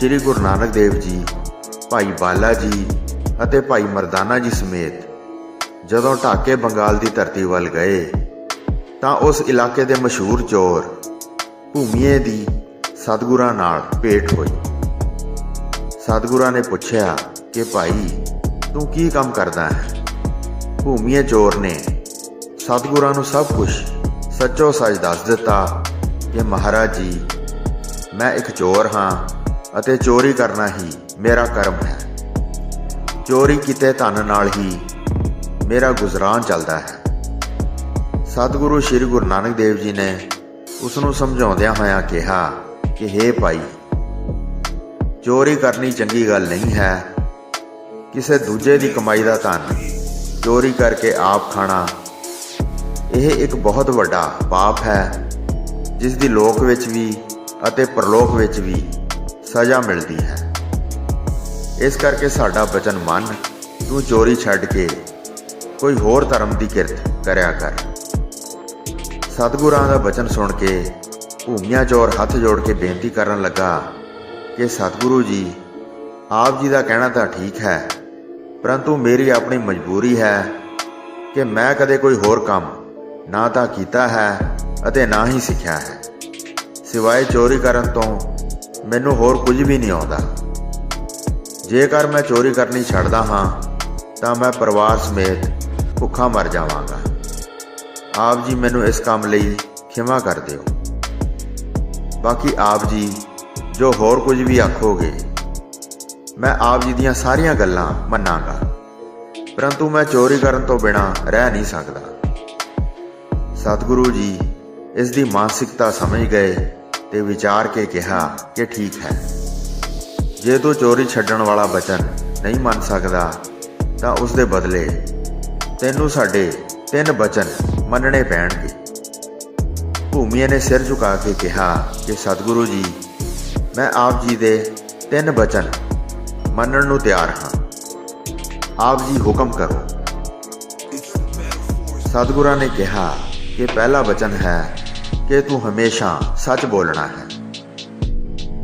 ਸ੍ਰੀ ਗੁਰੂ ਨਾਨਕ ਦੇਵ ਜੀ, ਭਾਈ ਬਾਲਾ ਜੀ ਅਤੇ ਭਾਈ ਮਰਦਾਨਾ ਜੀ ਸਮੇਤ ਜਦੋਂ ਢਾਕੇ ਬੰਗਾਲ ਦੀ ਧਰਤੀ ਵੱਲ ਗਏ ਤਾਂ ਉਸ ਇਲਾਕੇ ਦੇ ਮਸ਼ਹੂਰ ਚੋਰ ਭੂਮੀਏ ਦੀ ਸਤਿਗੁਰਾਂ ਨਾਲ ਭੇਟ ਹੋਈ ਸਤਿਗੁਰਾਂ ਨੇ ਪੁੱਛਿਆ ਕਿ ਭਾਈ, ਤੂੰ ਕੀ ਕੰਮ ਕਰਦਾ ਹੈ? ਭੂਮੀਏ ਚੋਰ ਨੇ ਸਤਿਗੁਰਾਂ ਨੂੰ ਸਭ ਕੁਝ ਸੱਚੋ ਸੱਚ ਦੱਸ ਦਿੱਤਾ ਕਿ ਮਹਾਰਾਜ ਜੀ, ਮੈਂ ਇੱਕ ਚੋਰ ਹਾਂ ਅਤੇ ਚੋਰੀ ਕਰਨਾ ਹੀ ਮੇਰਾ ਕਰਮ ਹੈ। ਚੋਰੀ ਕੀਤੇ ਧਨ ਨਾਲ ਹੀ ਮੇਰਾ ਗੁਜ਼ਰਾਨ ਚੱਲਦਾ ਹੈ। ਸਤਿਗੁਰੂ ਸ੍ਰੀ ਗੁਰੂ ਨਾਨਕ ਦੇਵ ਜੀ ਨੇ ਉਸ ਨੂੰ ਸਮਝਾਉਂਦਿਆਂ ਹੋਇਆਂ ਕਿਹਾ ਕਿ हे ਭਾਈ, ਚੋਰੀ ਕਰਨੀ ਚੰਗੀ ਗੱਲ ਨਹੀਂ ਹੈ। ਕਿਸੇ ਦੂਜੇ ਦੀ ਕਮਾਈ ਦਾ ਧਨ ਚੋਰੀ ਕਰਕੇ ਆਪ ਖਾਣਾ, ਇਹ ਇੱਕ ਬਹੁਤ ਵੱਡਾ ਪਾਪ ਹੈ ਜਿਸ ਦੀ ਲੋਕ ਵਿੱਚ ਵੀ ਅਤੇ ਪਰਲੋਕ ਵਿੱਚ ਵੀ ਸਜ਼ਾ ਮਿਲਦੀ ਹੈ। ਇਸ ਕਰਕੇ ਸਾਡਾ ਬਚਨ ਮੰਨ, ਤੂੰ ਚੋਰੀ ਛੱਡ ਕੇ ਕੋਈ ਹੋਰ ਧਰਮ ਦੀ ਕਿਰਤ ਕਰਿਆ ਕਰ। ਸਤਿਗੁਰਾਂ ਦਾ ਬਚਨ ਸੁਣ ਕੇ ਭੂਮੀਆਂ ਚੋਰ ਹੱਥ ਜੋੜ ਕੇ ਬੇਨਤੀ ਕਰਨ ਲੱਗਾ ਕਿ ਸਤਿਗੁਰੂ ਜੀ, ਆਪ ਜੀ ਦਾ ਕਹਿਣਾ ਤਾਂ ਠੀਕ ਹੈ, ਪਰੰਤੂ ਮੇਰੀ ਆਪਣੀ ਮਜਬੂਰੀ ਹੈ ਕਿ ਮੈਂ ਕਦੇ ਕੋਈ ਹੋਰ ਕੰਮ ਨਾ ਤਾਂ ਕੀਤਾ ਹੈ ਅਤੇ ਨਾ ਹੀ ਸਿੱਖਿਆ ਹੈ। ਸਿਵਾਏ ਚੋਰੀ ਕਰਨ ਤੋਂ ਮੈਨੂੰ ਹੋਰ ਕੁਝ ਵੀ ਨਹੀਂ ਆਉਂਦਾ। ਜੇਕਰ ਮੈਂ ਚੋਰੀ ਕਰਨੀ ਛੱਡਦਾ ਹਾਂ, ਤਾਂ ਮੈਂ ਪਰਿਵਾਰ ਸਮੇਤ ਭੁੱਖਾ ਮਰ ਜਾਵਾਂਗਾ। ਆਪ ਜੀ ਮੈਨੂੰ ਇਸ ਕੰਮ ਲਈ ਖਿਮਾ ਕਰ ਦਿਓ। ਬਾਕੀ ਆਪ ਜੀ, ਜੋ ਹੋਰ ਕੁਝ ਵੀ ਆਖੋਗੇ, ਮੈਂ ਆਪ ਜੀ ਦੀਆਂ ਸਾਰੀਆਂ ਗੱਲਾਂ ਮੰਨਾਂਗਾ। ਪਰੰਤੂ ਮੈਂ ਚੋਰੀ ਕਰਨ ਤੋਂ ਬਿਨਾ ਰਹਿ ਨਹੀਂ ਸਕਦਾ। ਸਤਿਗੁਰੂ ਜੀ, ਇਸ ਦੀ ਮਾਨਸਿਕਤਾ ਸਮਝ ਗਏ ਤੇ ਵਿਚਾਰ ਕੇ ਕਿਹਾ ਕਿ ਠੀਕ ਹੈ। ਜੇ ਤੂੰ ਚੋਰੀ ਛੱਡਣ ਵਾਲਾ ਬਚਨ ਨਹੀਂ ਮੰਨ ਸਕਦਾ, ਤਾਂ ਉਸ ਦੇ ਬਦਲੇ ਤੈਨੂੰ ਸਾਡੇ ਤਿੰਨ ਬਚਨ ਮੰਨਣੇ ਪੈਣਗੇ। ਭੂਮੀਏ ਨੇ ਸਿਰ ਝੁਕਾ ਕੇ ਕਿਹਾ ਕਿ, ਸਤਿਗੁਰੂ ਜੀ, ਮੈਂ ਆਪ ਜੀ ਦੇ ਤਿੰਨ ਬਚਨ ਮੰਨਣ ਨੂੰ ਤਿਆਰ ਹਾਂ। ਆਪ ਜੀ ਹੁਕਮ ਕਰੋ। ਸਤਿਗੁਰਾਂ ਨੇ ਕਿਹਾ ਕਿ ਪਹਿਲਾ ਬਚਨ ਹੈ ਕਿ ਤੂੰ ਹਮੇਸ਼ਾ ਸੱਚ ਬੋਲਣਾ ਹੈ।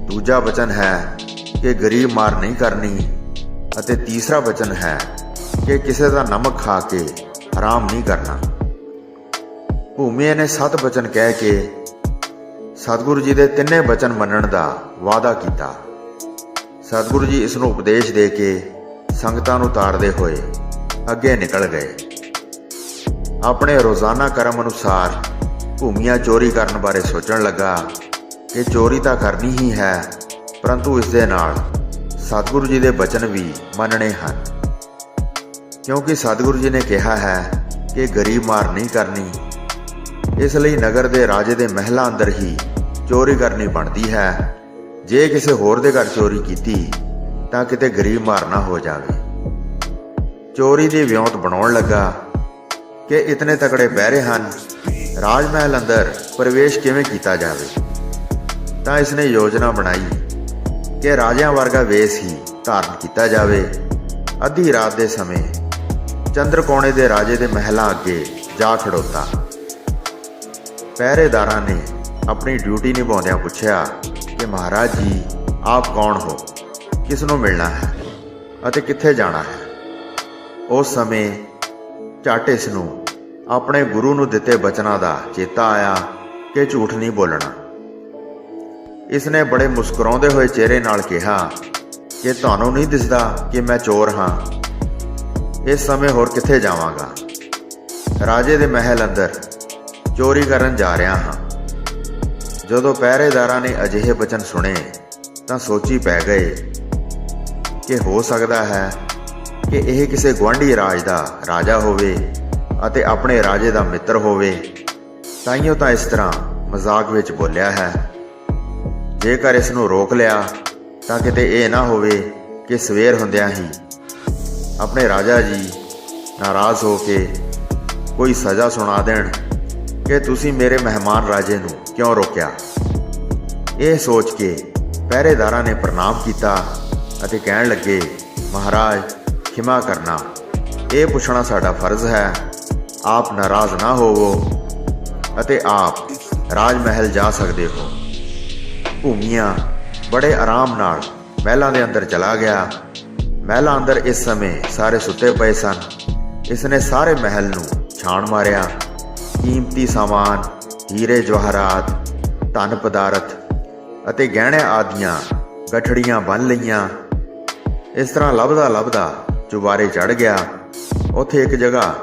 ਦੂਜਾ ਵਚਨ ਹੈ ਕਿ ਗਰੀਬ ਮਾਰ ਨਹੀਂ ਕਰਨੀ ਅਤੇ ਤੀਸਰਾ ਵਚਨ ਹੈ ਕਿ ਕਿਸੇ ਦਾ ਨਮਕ ਖਾ ਕੇ ਹਰਾਮ ਨਹੀਂ ਕਰਨਾ। ਭੂਮੀਏ ਨੇ ਸਤ ਵਚਨ ਕਹਿ ਕੇ ਸਤਿਗੁਰੂ ਜੀ ਦੇ ਤਿੰਨੇ ਬਚਨ ਮੰਨਣ ਦਾ ਵਾਅਦਾ ਕੀਤਾ। ਸਤਿਗੁਰੂ ਜੀ ਇਸ ਨੂੰ ਉਪਦੇਸ਼ ਦੇ ਕੇ ਸੰਗਤਾਂ ਨੂੰ ਤਾੜਦੇ ਹੋਏ ਅੱਗੇ ਨਿਕਲ ਗਏ। ਆਪਣੇ ਰੋਜ਼ਾਨਾ ਕਰਮ ਅਨੁਸਾਰ ਭੂਮੀਆਂ ਚੋਰੀ ਕਰਨ ਬਾਰੇ ਸੋਚਣ ਲੱਗਾ ਕਿ ਚੋਰੀ ਤਾਂ ਕਰਨੀ ਹੀ ਹੈ, ਪਰੰਤੂ ਇਸ ਦੇ ਨਾਲ ਸਤਿਗੁਰੂ ਜੀ ਦੇ ਬਚਨ ਵੀ ਮੰਨਣੇ ਹਨ। ਕਿਉਂਕਿ ਸਤਿਗੁਰੂ ਜੀ ਨੇ ਕਿਹਾ ਹੈ ਕਿ ਗਰੀਬ ਮਾਰ ਨਹੀਂ ਕਰਨੀ। ਇਸ ਲਈ ਨਗਰ ਦੇ ਰਾਜੇ ਦੇ ਮਹਿਲਾਂ ਅੰਦਰ ਹੀ ਚੋਰੀ ਕਰਨੀ ਬਣਦੀ ਹੈ। ਜੇ ਕਿਸੇ ਹੋਰ ਦੇ ਘਰ ਚੋਰੀ ਕੀਤੀ, ਤਾਂ ਕਿਤੇ ਗਰੀਬ ਮਾਰ ਨਾ ਹੋ ਜਾਵੇ। ਚੋਰੀ ਦੀ ਵਿਉਂਤ ਬਣਾਉਣ ਲੱਗਾ ਕਿ ਇਤਨੇ ਤਕੜੇ ਪਹਿਰੇ ਹਨ ਰਾਜ ਮਹਿਲ ਅੰਦਰ ਪ੍ਰਵੇਸ਼ ਕਿਵੇਂ ਕੀਤਾ ਜਾਵੇ? ਤਾਂ ਇਸਨੇ ਯੋਜਨਾ ਬਣਾਈ ਕਿ ਰਾਜਿਆਂ ਵਰਗਾ ਵੇਸ ਹੀ ਧਾਰਨ ਕੀਤਾ ਜਾਵੇ। ਅੱਧੀ ਰਾਤ ਦੇ ਸਮੇਂ ਚੰਦਰਕੋਣੇ ਦੇ ਰਾਜੇ ਦੇ ਮਹਿਲਾਂ ਅੱਗੇ ਜਾ ਖੜੋਤਾ। ਪਹਿਰੇਦਾਰਾਂ ਨੇ ਆਪਣੀ ਡਿਊਟੀ ਨਿਭਾਉਂਦਿਆਂ ਪੁੱਛਿਆ ਕਿ ਮਹਾਰਾਜ ਜੀ, ਆਪ ਕੌਣ ਹੋ? ਕਿਸ ਨੂੰ ਮਿਲਣਾ ਹੈ ਅਤੇ ਕਿੱਥੇ ਜਾਣਾ ਹੈ? ਉਸ ਸਮੇਂ ਝੱਟ ਇਸ ਨੂੰ ਆਪਣੇ ਗੁਰੂ ਨੂੰ ਦਿੱਤੇ ਬਚਨਾਂ ਦਾ ਚੇਤਾ ਆਇਆ ਕਿ ਝੂਠ ਨਹੀਂ ਬੋਲਣਾ। ਇਸ ਨੇ ਬੜੇ ਮੁਸਕਰਾਉਂਦੇ ਹੋਏ ਚਿਹਰੇ ਨਾਲ ਕਿਹਾ ਕਿ ਤੁਹਾਨੂੰ ਨਹੀਂ ਦਿਸਦਾ ਕਿ ਮੈਂ ਚੋਰ ਹਾਂ, ਇਸ ਸਮੇਂ ਹੋਰ ਕਿੱਥੇ ਜਾਵਾਂਗਾ? ਰਾਜੇ ਦੇ ਮਹਿਲ ਅੰਦਰ ਚੋਰੀ ਕਰਨ ਜਾ ਰਿਹਾ ਹਾਂ। ਜਦੋਂ ਪਹਿਰੇਦਾਰਾਂ ਨੇ ਅਜਿਹੇ ਬਚਨ ਸੁਣੇ, ਤਾਂ ਸੋਚੀ ਪੈ ਗਏ ਕਿ ਹੋ ਸਕਦਾ ਹੈ ਕਿ ਇਹ ਕਿਸੇ ਗੁਆਂਢੀ ਰਾਜ ਦਾ ਰਾਜਾ ਹੋਵੇ ਅਤੇ ਆਪਣੇ ਰਾਜੇ ਦਾ ਮਿੱਤਰ ਹੋਵੇ, ਤਾਈਓ ਤਾਂ ਇਸ ਤਰ੍ਹਾਂ ਮਜ਼ਾਕ ਵਿੱਚ ਬੋਲਿਆ ਹੈ। ਜੇਕਰ ਇਸ ਨੂੰ ਰੋਕ ਲਿਆ, ਤਾਂ ਕਿਤੇ ਇਹ ਨਾ ਹੋਵੇ ਕਿ ਸਵੇਰ ਹੁੰਦਿਆਂ ਹੀ ਆਪਣੇ ਰਾਜਾ ਜੀ ਨਾਰਾਜ਼ ਹੋ ਕੇ ਕੋਈ ਸਜ਼ਾ ਸੁਣਾ ਦੇਣ ਕਿ ਤੁਸੀਂ ਮੇਰੇ ਮਹਿਮਾਨ ਰਾਜੇ ਨੂੰ ਕਿਉਂ ਰੋਕਿਆ। ਇਹ ਸੋਚ ਕੇ ਪਹਿਰੇਦਾਰਾਂ ਨੇ ਪ੍ਰਣਾਮ ਕੀਤਾ ਅਤੇ ਕਹਿਣ ਲੱਗੇ, ਮਹਾਰਾਜ, ਖਿਮਾ ਕਰਨਾ। ਇਹ ਪੁੱਛਣਾ ਸਾਡਾ ਫਰਜ਼ ਹੈ। ਆਪ ਨਾਰਾਜ਼ ਨਾ ਹੋਵੋ ਅਤੇ ਆਪ ਰਾਜ ਮਹਿਲ ਜਾ ਸਕਦੇ ਹੋ। ਭੂਮੀਆਂ ਬੜੇ ਆਰਾਮ ਨਾਲ ਮਹਿਲਾਂ ਦੇ ਅੰਦਰ ਚਲਾ ਗਿਆ। ਮਹਿਲਾਂ ਅੰਦਰ ਇਸ ਸਮੇਂ ਸਾਰੇ ਸੁੱਤੇ ਪਏ ਸਨ। ਇਸ ਨੇ ਸਾਰੇ ਮਹਿਲ ਨੂੰ ਛਾਣ ਮਾਰਿਆ। ਕੀਮਤੀ ਸਾਮਾਨ, ਹੀਰੇ ਜਵਾਹਰਾਤ, ਧਨ ਪਦਾਰਥ ਅਤੇ ਗਹਿਣੇ ਆਦੀਆਂ ਗਠੜੀਆਂ ਬੰਨ ਲਈਆਂ। ਇਸ ਤਰ੍ਹਾਂ ਲੱਭਦਾ ਲੱਭਦਾ ਚੁਬਾਰੇ ਚੜ ਗਿਆ। ਉੱਥੇ ਇੱਕ ਜਗ੍ਹਾ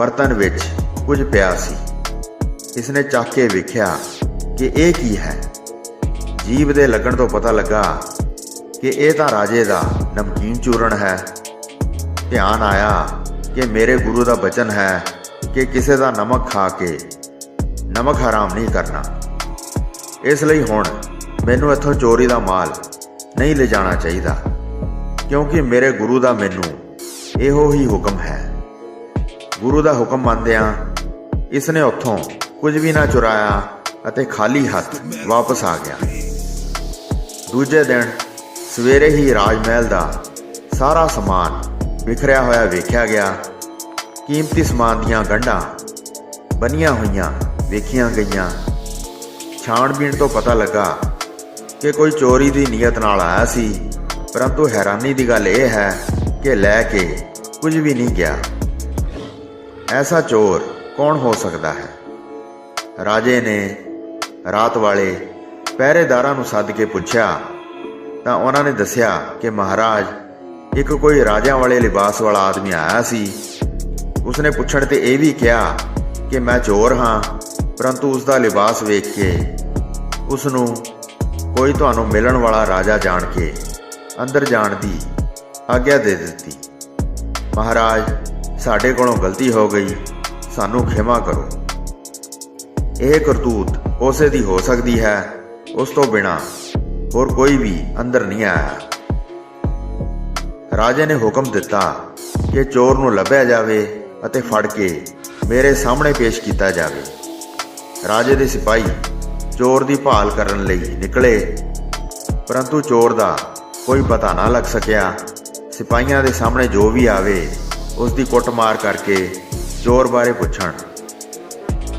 ਬਰਤਨ ਵਿੱਚ ਕੁਝ ਪਿਆ ਸੀ। ਇਸ ਨੇ ਚੱਕ ਕੇ ਵੇਖਿਆ ਕਿ ਇਹ ਕੀ ਹੈ। ਜੀਭ ਦੇ ਲੱਗਣ ਤੋਂ ਪਤਾ ਲੱਗਾ ਕਿ ਇਹ ਤਾਂ ਰਾਜੇ ਦਾ ਨਮਕੀਨ ਚੂਰਨ ਹੈ। ਧਿਆਨ ਆਇਆ ਕਿ ਮੇਰੇ ਗੁਰੂ ਦਾ ਬਚਨ ਹੈ ਕਿ ਕਿਸੇ ਦਾ ਨਮਕ ਖਾ ਕੇ ਨਮਕ ਹਰਾਮ ਨਹੀਂ ਕਰਨਾ। ਇਸ ਲਈ ਹੁਣ ਮੈਨੂੰ ਇੱਥੋਂ ਚੋਰੀ ਦਾ ਮਾਲ ਨਹੀਂ ਲਿਜਾਣਾ ਚਾਹੀਦਾ, ਕਿਉਂਕਿ ਮੇਰੇ ਗੁਰੂ ਦਾ ਮੈਨੂੰ ਇਹੋ ਹੀ ਹੁਕਮ ਹੈ। ਗੁਰੂ ਦਾ ਹੁਕਮ ਮੰਨਦਿਆਂ ਇਸ ਨੇ ਉੱਥੋਂ ਕੁਝ ਵੀ ਨਾ ਚੁਰਾਇਆ ਅਤੇ ਖਾਲੀ ਹੱਥ ਵਾਪਸ ਆ ਗਿਆ। ਦੂਜੇ ਦਿਨ ਸਵੇਰੇ ਹੀ ਰਾਜ ਮਹਿਲ ਦਾ ਸਾਰਾ ਸਮਾਨ ਵਿਖਰਿਆ ਹੋਇਆ ਵੇਖਿਆ ਗਿਆ। ਕੀਮਤੀ ਸਮਾਨ ਦੀਆਂ ਗੰਢਾਂ ਬਨੀਆਂ ਹੋਈਆਂ ਵੇਖੀਆਂ ਗਈਆਂ। ਛਾਣਬੀਣ ਤੋਂ ਪਤਾ ਲੱਗਾ ਕਿ ਕੋਈ ਚੋਰੀ ਦੀ ਨੀਅਤ ਨਾਲ ਆਇਆ ਸੀ, ਪਰੰਤੂ ਹੈਰਾਨੀ ਦੀ ਗੱਲ ਇਹ ਹੈ ਕਿ ਲੈ ਕੇ ਕੁਝ ਵੀ ਨਹੀਂ ਗਿਆ। ਐਸਾ ਚੋਰ ਕੌਣ ਹੋ ਸਕਦਾ ਹੈ? ਰਾਜੇ ਨੇ ਰਾਤ ਵਾਲੇ ਪਹਿਰੇਦਾਰਾਂ ਨੂੰ ਸੱਦ ਕੇ ਪੁੱਛਿਆ, ਤਾਂ ਉਹਨਾਂ ਨੇ ਦੱਸਿਆ ਕਿ ਮਹਾਰਾਜ, ਇੱਕ ਕੋਈ ਰਾਜਿਆਂ ਵਾਲੇ ਲਿਬਾਸ ਵਾਲਾ ਆਦਮੀ ਆਇਆ ਸੀ। ਉਸਨੇ ਪੁੱਛਣ ਤੇ ਇਹ ਵੀ ਕਿਹਾ ਕਿ ਮੈਂ ਚੋਰ ਹਾਂ, ਪਰੰਤੂ ਉਸ ਦਾ ਲਿਬਾਸ ਵੇਖ ਕੇ ਉਸ ਨੂੰ ਕੋਈ ਤੁਹਾਨੂੰ ਮਿਲਣ ਵਾਲਾ ਰਾਜਾ ਜਾਣ ਕੇ ਅੰਦਰ ਜਾਣ ਦੀ ਆਗਿਆ ਦੇ ਦਿੱਤੀ। ਮਹਾਰਾਜ ਸਾਡੇ ਕੋਲੋਂ ਗਲਤੀ ਹੋ ਗਈ, ਸਾਨੂੰ ਖਿਮਾ ਕਰੋ। ਇਹ ਕਰਤੂਤ ਉਸੇ ਦੀ ਹੋ ਸਕਦੀ ਹੈ, ਉਸ ਤੋਂ ਬਿਨਾ ਹੋਰ ਕੋਈ ਵੀ ਅੰਦਰ ਨਹੀਂ ਆਇਆ। ਰਾਜੇ ਨੇ ਹੁਕਮ ਦਿੱਤਾ ਕਿ ਚੋਰ ਨੂੰ ਲੱਭਿਆ ਜਾਵੇ ਅਤੇ ਫੜ ਕੇ ਮੇਰੇ ਸਾਹਮਣੇ ਪੇਸ਼ ਕੀਤਾ ਜਾਵੇ। ਰਾਜੇ ਦੇ ਸਿਪਾਹੀ ਚੋਰ ਦੀ ਭਾਲ ਕਰਨ ਲਈ ਨਿਕਲੇ, ਪਰੰਤੂ ਚੋਰ ਦਾ ਕੋਈ ਪਤਾ ਨਾ ਲੱਗ ਸਕਿਆ। ਸਿਪਾਹੀਆਂ ਦੇ ਸਾਹਮਣੇ ਜੋ ਵੀ ਆਵੇ ਉਸ ਦੀ ਕੁੱਟਮਾਰ ਕਰਕੇ ਚੋਰ ਬਾਰੇ ਪੁੱਛਣ।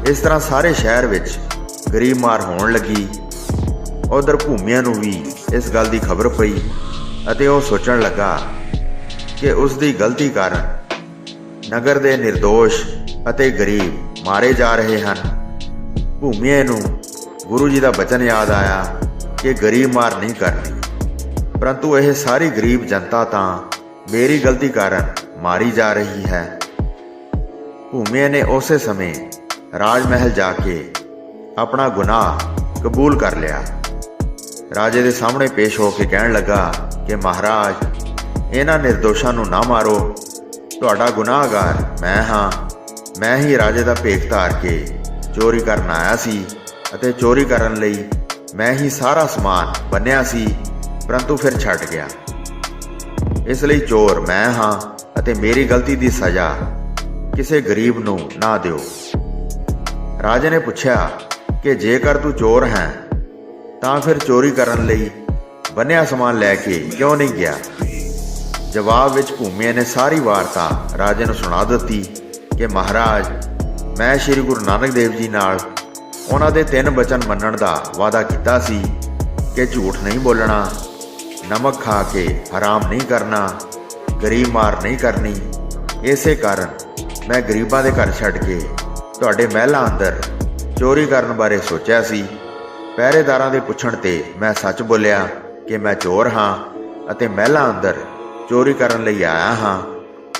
ਇਸ ਤਰ੍ਹਾਂ ਸਾਰੇ ਸ਼ਹਿਰ ਵਿੱਚ ਗਰੀਬ ਮਾਰ ਹੋਣ ਲੱਗੀ। ਉਧਰ ਭੂਮੀਆਂ ਨੂੰ ਵੀ ਇਸ ਗੱਲ ਦੀ ਖਬਰ ਪਈ ਅਤੇ ਉਹ ਸੋਚਣ ਲੱਗਾ ਕਿ ਉਸ ਦੀ ਗਲਤੀ ਕਾਰਨ ਨਗਰ ਦੇ નિર્ਦੋਸ਼ ਅਤੇ ਗਰੀਬ ਮਾਰੇ ਜਾ ਰਹੇ ਹਨ। ਭੂਮੀਏ ਨੂੰ ਗੁਰੂ ਜੀ ਦਾ ਬਚਨ ਯਾਦ ਆਇਆ ਕਿ ਗਰੀਬ ਮਾਰ ਨਹੀਂ ਕਰਨੀ। ਪਰੰਤੂ ਇਹ ਸਾਰੀ ਗਰੀਬ ਜਨਤਾ ਤਾਂ ਮੇਰੀ ਗਲਤੀ ਕਾਰਨ ਮਾਰੀ ਜਾ ਰਹੀ ਹੈ। ਭੂਮੀਏ ਨੇ ਉਸੇ ਸਮੇਂ ਰਾਜ ਮਹਿਲ ਜਾ ਕੇ ਆਪਣਾ ਗੁਨਾਹ ਕਬੂਲ ਕਰ ਲਿਆ। ਰਾਜੇ ਦੇ ਸਾਹਮਣੇ ਪੇਸ਼ ਹੋ ਕੇ ਕਹਿਣ ਲੱਗਾ ਕਿ ਮਹਾਰਾਜ, ਇਹਨਾਂ ਨਿਰਦੋਸ਼ਾਂ ਨੂੰ ਨਾ ਮਾਰੋ। ਤੁਹਾਡਾ ਗੁਨਾਹਗਾਰ ਮੈਂ ਹਾਂ। ਮੈਂ ਹੀ ਰਾਜੇ ਦਾ ਭੇਖ ਧਾਰ ਕੇ ਚੋਰੀ ਕਰਨ ਆਇਆ ਸੀ ਅਤੇ ਚੋਰੀ ਕਰਨ ਲਈ ਮੈਂ ਹੀ ਸਾਰਾ ਸਮਾਨ ਬੰਨਿਆ ਸੀ, ਪਰੰਤੂ ਫਿਰ ਛੱਡ ਗਿਆ। ਇਸ ਲਈ ਚੋਰ ਮੈਂ ਹਾਂ ਅਤੇ ਮੇਰੀ ਗਲਤੀ ਦੀ ਸਜ਼ਾ ਕਿਸੇ ਗਰੀਬ ਨੂੰ ਨਾ ਦਿਓ। ਰਾਜੇ ਨੇ ਪੁੱਛਿਆ ਕਿ ਜੇਕਰ ਤੂੰ ਚੋਰ ਹੈ, ਤਾਂ ਫਿਰ ਚੋਰੀ ਕਰਨ ਲਈ ਬੰਨਿਆ ਸਮਾਨ ਲੈ ਕੇ ਕਿਉਂ ਨਹੀਂ ਗਿਆ? ਜਵਾਬ ਵਿੱਚ ਭੂਮੀਆ ਨੇ ਸਾਰੀ ਵਾਰਤਾ ਰਾਜੇ ਨੂੰ ਸੁਣਾ ਦਿੱਤੀ ਕਿ ਮਹਾਰਾਜ, ਮੈਂ ਸ੍ਰੀ ਗੁਰੂ ਨਾਨਕ ਦੇਵ ਜੀ ਨਾਲ ਉਹਨਾਂ ਦੇ ਤਿੰਨ ਬਚਨ ਮੰਨਣ ਦਾ ਵਾਅਦਾ ਕੀਤਾ ਸੀ ਕਿ ਝੂਠ ਨਹੀਂ ਬੋਲਣਾ, ਨਮਕ ਖਾ ਕੇ ਹਰਾਮ ਨਹੀਂ ਕਰਨਾ ਗਰੀਬ ਮਾਰ ਨਹੀਂ ਕਰਨੀ। ਇਸੇ ਕਾਰਨ ਮੈਂ ਗਰੀਬਾਂ ਦੇ ਘਰ ਛੱਡ ਕੇ ਤੁਹਾਡੇ ਮਹਿਲਾਂ ਅੰਦਰ ਚੋਰੀ ਕਰਨ ਬਾਰੇ ਸੋਚਿਆ ਸੀ। ਪਹਿਰੇਦਾਰਾਂ ਦੇ ਪੁੱਛਣ ਤੇ ਮੈਂ ਸੱਚ ਬੋਲਿਆ ਕਿ ਮੈਂ ਚੋਰ ਹਾਂ ਅਤੇ ਮਹਿਲਾਂ ਅੰਦਰ ਚੋਰੀ ਕਰਨ ਲਈ ਆਇਆ ਹਾਂ।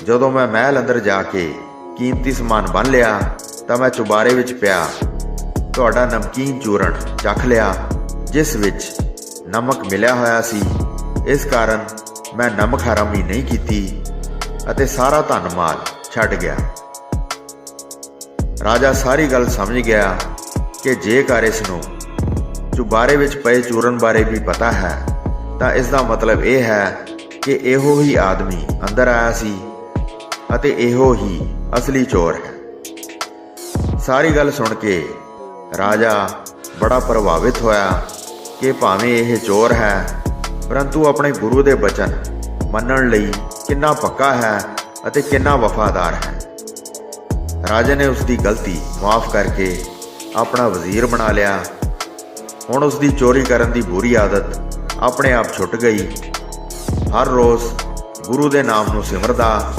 ਜਦੋਂ ਮੈਂ ਮਹਿਲ ਅੰਦਰ ਜਾ ਕੇ ਕੀਮਤੀ ਸਮਾਨ ਬੰਨ ਲਿਆ, ਤਾਂ ਮੈਂ ਚੁਬਾਰੇ ਵਿੱਚ ਪਿਆ। ਤੁਹਾਡਾ ਨਮਕੀਨ ਚੂਰਨ ਚੱਖ ਲਿਆ, ਜਿਸ ਵਿੱਚ ਨਮਕ ਮਿਲਿਆ ਹੋਇਆ ਸੀ। ਇਸ ਕਾਰਨ ਮੈਂ ਨਮਕ ਹਰਾਮੀ ਨਹੀਂ ਕੀਤੀ ਅਤੇ ਸਾਰਾ ਧਨ ਮਾਲ ਛੱਡ ਗਿਆ। ਰਾਜਾ ਸਾਰੀ ਗੱਲ ਸਮਝ ਗਿਆ ਕਿ ਜੇਕਰ ਇਸ ਨੂੰ ਚੁਬਾਰੇ ਵਿੱਚ ਪਏ ਚੂਰਨ ਬਾਰੇ ਵੀ ਪਤਾ ਹੈ, ਤਾਂ ਇਸ ਦਾ ਮਤਲਬ ਇਹ ਹੈ ਕਿ ਇਹੋ ਹੀ ਆਦਮੀ ਅੰਦਰ ਆਇਆ ਸੀ ਅਤੇ ਇਹੋ ਹੀ ਅਸਲੀ ਚੋਰ ਹੈ। ਸਾਰੀ ਗੱਲ ਸੁਣ ਕੇ ਰਾਜਾ ਬੜਾ ਪ੍ਰਭਾਵਿਤ ਹੋਇਆ ਕਿ ਭਾਵੇਂ ਇਹ ਚੋਰ ਹੈ ਪਰੰਤੂ ਆਪਣੇ ਗੁਰੂ ਦੇ ਬਚਨ ਮੰਨਣ ਲਈ ਕਿੰਨਾ ਪੱਕਾ ਹੈ ਅਤੇ ਕਿੰਨਾ ਵਫਾਦਾਰ ਹੈ। ਰਾਜੇ ਨੇ ਉਸ ਦੀ ਗਲਤੀ ਮਾਫ ਕਰਕੇ ਆਪਣਾ ਵਜ਼ੀਰ ਬਣਾ ਲਿਆ। ਹੁਣ ਉਸ ਦੀ ਚੋਰੀ ਕਰਨ ਦੀ ਬੁਰੀ ਆਦਤ ਆਪਣੇ ਆਪ ਛੁੱਟ ਗਈ। ਹਰ ਰੋਜ਼ ਗੁਰੂ ਦੇ ਨਾਮ ਨੂੰ ਸਿਮਰਦਾ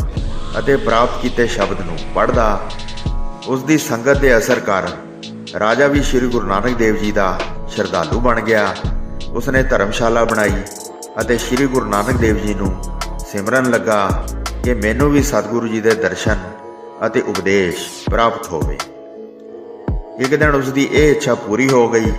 ਅਤੇ ਪ੍ਰਾਪਤ ਕੀਤੇ ਸ਼ਬਦ ਨੂੰ ਪੜ੍ਹਦਾ ਉਸ ਦੀ ਸੰਗਤ ਦੇ ਅਸਰ ਕਾਰਨ ਰਾਜਾ ਵੀ ਸ੍ਰੀ ਗੁਰੂ ਨਾਨਕ ਦੇਵ ਜੀ ਦਾ ਸ਼ਰਧਾਲੂ ਬਣ ਗਿਆ। ਉਸਨੇ ਧਰਮਸ਼ਾਲਾ ਬਣਾਈ। ਅਤੇ ਸ੍ਰੀ ਗੁਰੂ ਨਾਨਕ ਦੇਵ ਜੀ ਨੂੰ ਸਿਮਰਨ ਲੱਗਾ ਕਿ ਮੈਨੂੰ ਵੀ ਸਤਿਗੁਰੂ ਜੀ ਦੇ ਦਰਸ਼ਨ ਅਤੇ ਉਪਦੇਸ਼ ਪ੍ਰਾਪਤ ਹੋਵੇ। ਇੱਕ ਦਿਨ ਉਸ ਦੀ ਇਹ ਇੱਛਾ ਪੂਰੀ ਹੋ ਗਈ